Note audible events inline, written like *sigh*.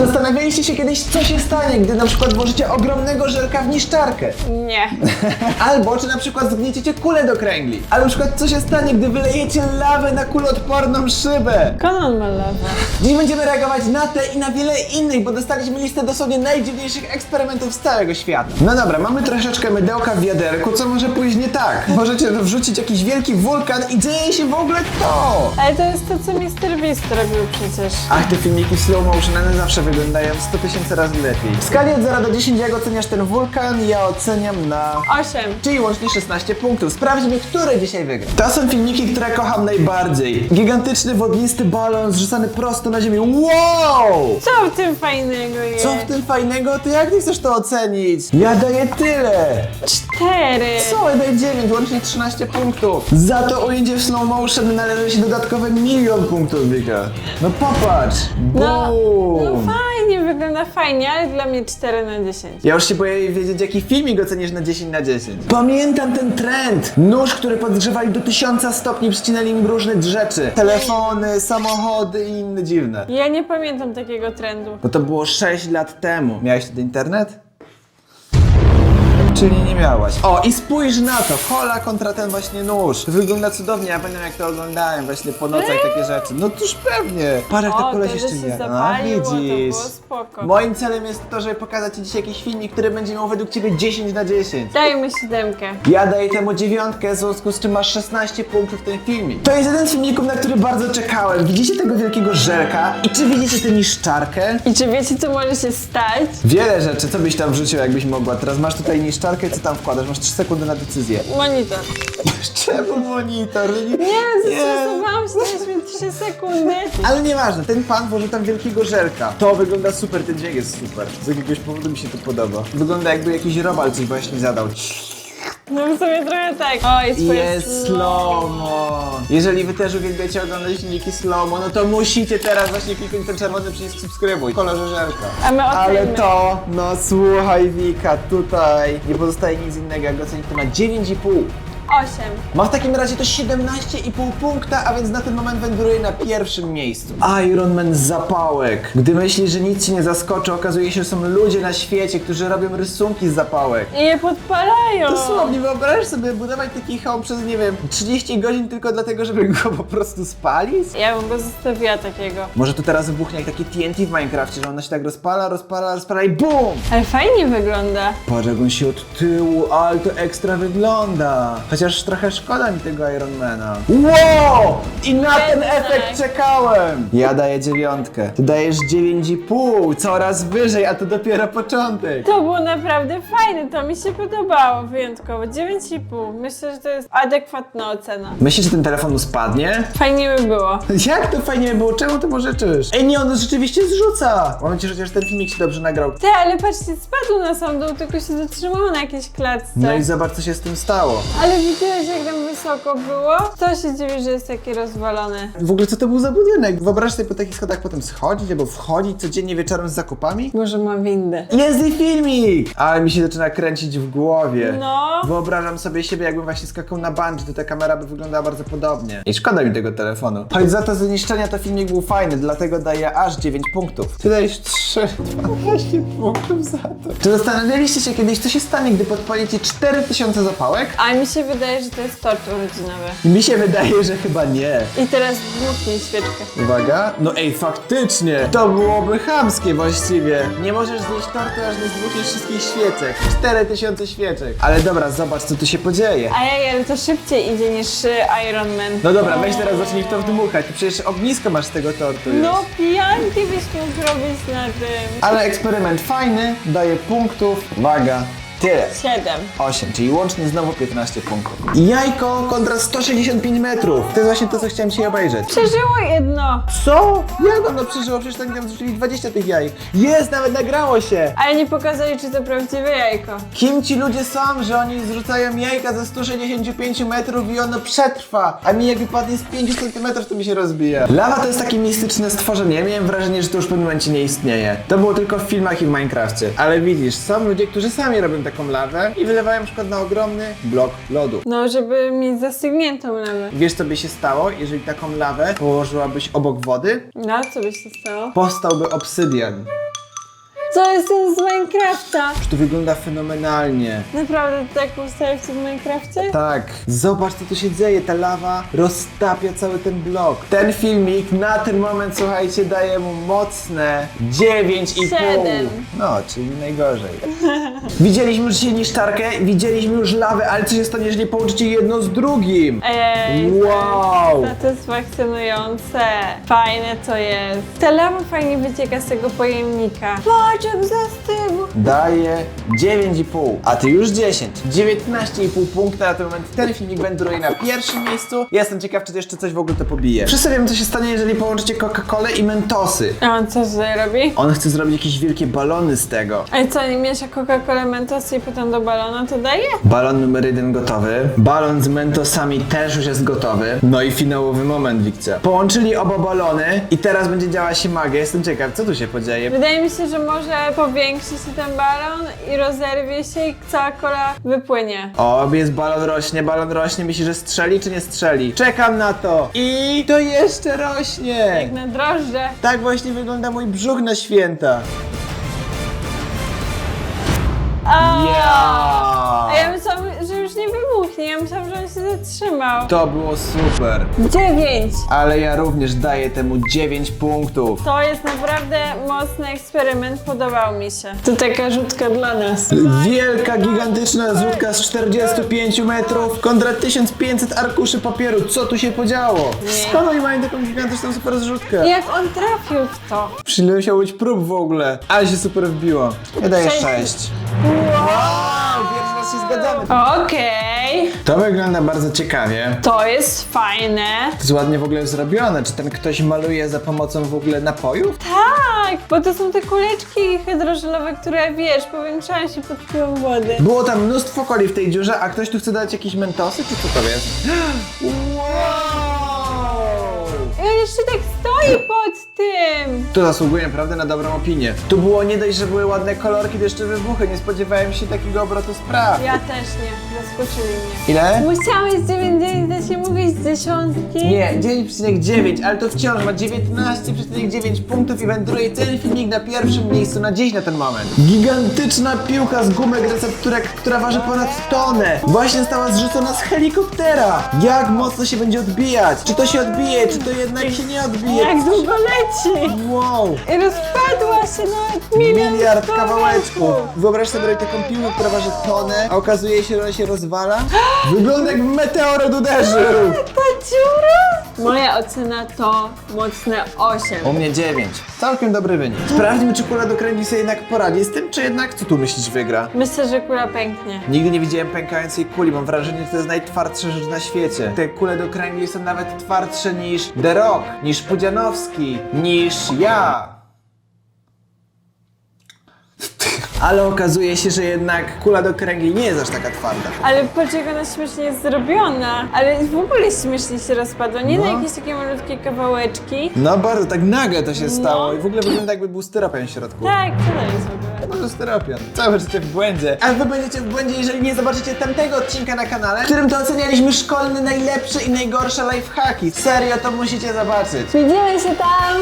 Czy zastanawialiście się kiedyś, co się stanie, gdy na przykład włożycie ogromnego żelka w niszczarkę? Nie. *laughs* Albo czy na przykład zgnieciecie kulę do kręgli? Albo na przykład co się stanie, gdy wylejecie lawę na kuloodporną szybę? Konon ma lawę. Dziś będziemy reagować na te i na wiele innych, bo dostaliśmy listę dosłownie najdziwniejszych eksperymentów z całego świata. No dobra, mamy troszeczkę mydełka w wiaderku, co może pójść nie tak. Możecie wrzucić jakiś wielki wulkan i dzieje się w ogóle to! Ale to jest to, co Mr. Beast robił przecież. Ach, te filmiki slow motion, one zawsze wyglądają 100 tysięcy razy lepiej. W skali od 0 do 10 jak oceniasz ten wulkan? Ja oceniam na... Osiem. Czyli łącznie 16 punktów. Sprawdźmy, który dzisiaj wygra. To są filmiki, które kocham najbardziej. Gigantyczny wodnisty balon zrzucany prosto na ziemię. Wow! Co w tym fajnego jest? Co w tym fajnego? Ty jak nie chcesz to ocenić? Ja daję tyle! Cztery. Co? Ja daję 9, łącznie 13 punktów. Za to ujęcie w slow motion należy się dodatkowe milion punktów, Wika. No popatrz! No, no fajnie, wygląda fajnie, ale dla mnie 4 na 10. Ja już się boję wiedzieć, jaki filmik ocenisz na 10 na 10. Pamiętam ten trend! Nóż, który podgrzewali do 1000 stopni, przycinali im różne rzeczy. Telefony, samochody i inne dziwne. Ja nie pamiętam takiego trendu. Bo to było 6 lat temu. Miałeś wtedy internet? Czyli nie miałaś. O, i spójrz na to! Hola kontra ten właśnie nóż. Wygląda cudownie, ja pamiętam jak to oglądałem właśnie po nocach takie rzeczy. No tuż pewnie. Parę O, to koleś to, jeszcze się nie. No, zapaliło, to widzisz. było spoko. Moim celem jest to, żeby pokazać Ci dzisiaj jakiś filmik, który będzie miał według Ciebie 10 na 10. Dajmy siódemkę. Ja daję temu dziewiątkę, w związku z czym masz 16 punktów w ten filmik. To jest jeden z filmików, na który bardzo czekałem. Widzicie tego wielkiego żelka? I czy widzicie tę niszczarkę? I czy wiecie, co może się stać? Wiele rzeczy, co byś tam wrzucił, jakbyś mogła. Teraz masz tutaj niszczarkę, co tam wkładasz? Masz 3 sekundy na decyzję. Monitor. *laughs* Czemu monitor? Nie, Nie, zestresowałam się, daliśmy mi 3 sekundy. Ale nieważne, ten pan włożył tam wielkiego żelka. To wygląda super, ten dźwięk jest super. Z jakiegoś powodu mi się to podoba. Wygląda jakby jakiś robal coś właśnie zadał. No w sumie trochę tak. O, jest twoje Jest slow-mo. Jeżeli wy też uwielbiacie oglądać filmiki slow-mo, no to musicie teraz właśnie kliknąć ten czerwony przycisk subskrybuj kolorze żelka. A my Ale ocenimy. to, no słuchaj Wika, tutaj nie pozostaje nic innego jak ocenić to na 9,5. 8. Ma w takim razie to 17,5 punkta, a więc na ten moment wędruje na pierwszym miejscu. Iron Man zapałek. Gdy myślisz, że nic ci nie zaskoczy, okazuje się, że są ludzie na świecie, którzy robią rysunki z zapałek. I je podpalają. Dosłownie, wyobraź sobie budować taki hełm przez, nie wiem, 30 godzin tylko dlatego, żeby go po prostu spalić? Ja bym go zostawiła takiego. Może to teraz wybuchnie jak takie TNT w Minecrafcie, że ona się tak rozpala, rozpala, rozpala i BUM! Ale fajnie wygląda. Patrz jak on się od tyłu, ale to ekstra wygląda. Chociaż trochę szkoda mi tego Ironmana. Wow! I na ten Jednak. efekt czekałem! Ja daję dziewiątkę. Ty dajesz 9,5, coraz wyżej, a to dopiero początek. To było naprawdę fajne, to mi się podobało wyjątkowo. 9,5. Myślę, że to jest adekwatna ocena. Myślisz, że ten telefon spadnie? Fajnie by było. Jak to fajnie było? Czemu to może czysz? Ej, nie, on rzeczywiście zrzuca! Mam nadzieję, że chociaż ten filmik się dobrze nagrał. Ty, ale patrzcie, spadł na sam dół, tylko się zatrzymało na jakiejś klatce. No i zobacz, co się z tym stało. Ale widziałeś, jak tam wysoko było? To się dziwi, że jest taki rozwalony. W ogóle co to był za budynek? Wyobraź sobie po takich schodach potem schodzić albo wchodzić codziennie wieczorem z zakupami? Może ma windę. Jest i filmik! Ale mi się zaczyna kręcić w głowie. No. Wyobrażam sobie siebie, jakbym właśnie skakał na bungee, to ta kamera by wyglądała bardzo podobnie. I szkoda mi tego telefonu. Choć za to zniszczenia to filmik był fajny, dlatego daję aż 9 punktów. Ty dajesz 3, 12 punktów za to. Czy zastanawialiście się kiedyś, co się stanie, gdy podpalicie 4000 zapałek? A mi się wydaje, że to jest tort urodzinowy. Mi się wydaje, że chyba nie. I teraz dmuchnij świeczkę. Uwaga. No ej, faktycznie. To byłoby chamskie właściwie. Nie możesz zjeść tortu, aż nie zdmuchniesz wszystkich świeczek. 4000 świeczek. Ale dobra, zobacz, co tu się podzieje. Ajaj, ale to szybciej idzie niż y, Iron Man. No dobra, weź teraz zacznij w to wdmuchać. Przecież ognisko masz z tego tortu już. No pijanki byś mógł robić na tym. Ale eksperyment fajny, daje punktów. Uwaga. Tyle. Siedem. 8, czyli łącznie znowu 15 punktów. Jajko kontra 165 metrów. To jest właśnie to, co chciałem dzisiaj obejrzeć. Przeżyło jedno. Co? Jak ono przeżyło? Przecież tak tam zrzucili 20 tych jajek. Jest, nawet nagrało się. Ale nie pokazali, czy to prawdziwe jajko. Kim ci ludzie są, że oni zrzucają jajka ze 165 metrów i ono przetrwa, a mi jak wypadnie z 5 centymetrów, to mi się rozbija. Lawa to jest takie mistyczne stworzenie, miałem wrażenie, że to już w pewnym momencie nie istnieje. To było tylko w filmach i w Minecrafcie. Ale widzisz, są ludzie, którzy sami robią taką lawę i wylewają na przykład na ogromny blok lodu. No, żeby mieć zastygniętą lewę. Wiesz co by się stało, jeżeli taką lawę położyłabyś obok wody? No, co by się stało? Powstałby obsydian. Co jest ten z Minecrafta? To wygląda fenomenalnie. Naprawdę tak ustawić w Minecrafcie? Tak, zobacz co tu się dzieje, ta lawa roztapia cały ten blok. Ten filmik na ten moment, słuchajcie, daje mu mocne 9,5. Siedem. No, czyli najgorzej. *laughs* Widzieliśmy już dzisiaj niszczarkę, widzieliśmy już lawę, ale co się stanie, jeżeli połączycie jedno z drugim? Ej, Wow! satysfakcjonujące. Fajne to jest. Ta lawa fajnie wycieka z tego pojemnika. Patrz jak zastygł. Daje 9,5, a ty już 10. 19,5 punkta na ten moment. Ten filmik wędruje na pierwszym miejscu. Jestem ciekaw, czy jeszcze coś w ogóle to pobije. Wszyscy wiemy, co się stanie, jeżeli połączycie Coca-Colę i Mentosy. A on co tutaj robi? On chce zrobić jakieś wielkie balony z tego. A co, nie miesza Coca-Cola Mentosy i potem do balona to daje? Balon numer jeden gotowy. Balon z Mentosami też już jest gotowy. No i finałowy moment, Wikcja. Połączyli oba balony i teraz będzie działa się magia. Jestem ciekaw, co tu się podzieje. Wydaje mi się, że może powiększy się ten balon i rozerwie się i cała kola wypłynie. O, jest balon rośnie, balon rośnie. Myślisz, że strzeli czy nie strzeli? Czekam na to. I to jeszcze rośnie. Jak na drożdże. Tak właśnie wygląda mój brzuch na święta. Ja! Nie wybuchnie. Ja myślałam, że on się zatrzymał. To było super. Dziewięć. Ale ja również daję temu 9 punktów. To jest naprawdę mocny eksperyment, podobał mi się. To taka rzutka dla nas. Wielka, gigantyczna zrzutka z 45 metrów kontra 1500 arkuszy papieru. Co tu się podziało? Skąd oni mają taką gigantyczną super zrzutkę? Jak on trafił w to? Musiało być prób w ogóle? Ale się super wbiło. Ja daję Sześć. 6. Wow, się zgadzamy. Okej. To wygląda bardzo ciekawie. To jest fajne. To jest ładnie w ogóle zrobione. Czy ten ktoś maluje za pomocą w ogóle napojów? Tak, bo to są te kuleczki hydrożelowe, które wiesz, powiększają się pod wpływem wody. Było tam mnóstwo coli w tej dziurze, a ktoś tu chce dać jakieś mentosy, czy co to jest? *gasps* Wow! I on jeszcze tak stoi pod tym. To zasługuje naprawdę na dobrą opinię. Tu było nie dość, że były ładne kolorki, to jeszcze wybuchy. Nie spodziewałem się takiego obrotu spraw. Ja też nie, zaskoczyli mnie. Ile? Musiałeś 9,9 dać się mówić z dziesiątki? Nie, 9,9, ale to wciąż ma 19,9 punktów i wędruje ten filmik na pierwszym miejscu na dziś na ten moment. Gigantyczna piłka z gumek recepturek, która waży ponad tonę. Właśnie została zrzucona z helikoptera. Jak mocno się będzie odbijać? Czy to się odbije, czy to jednak się nie odbije? Jak długo leci? Wow! I rozpadła się na miliard, Miliard kawałków. kawałeczków. Wyobraź sobie taką piłkę, która waży tonę, a okazuje się, że ona się rozwala. *gasps* Wygląda jakby meteoryt uderzył. *gasps* Ta dziura? Moja ocena to mocne 8. U mnie 9. Całkiem dobry wynik. Sprawdźmy, czy kula do kręgi sobie jednak poradzi z tym, czy jednak, co tu myślisz, wygra? Myślę, że kula pęknie. Nigdy nie widziałem pękającej kuli. Mam wrażenie, że to jest najtwardsza rzecz na świecie. Te kule do kręgli są nawet twardsze niż The Rock, niż Pudzianowski, niż ja. Ale okazuje się, że jednak kula do kręgli nie jest aż taka twarda. Ale patrz jak ona śmiesznie jest zrobiona. Ale w ogóle śmiesznie się rozpadła. Nie na No. jakieś takie malutkie kawałeczki. No bardzo, tak nagle to się stało i w ogóle wygląda jakby był styropian w środku. Tak, co to jest w ogóle? Może styropian. Całe życie w błędzie. A wy będziecie w błędzie, jeżeli nie zobaczycie tamtego odcinka na kanale, w którym to ocenialiśmy szkolne najlepsze i najgorsze lifehacki. Serio, to musicie zobaczyć. Widzimy się tam!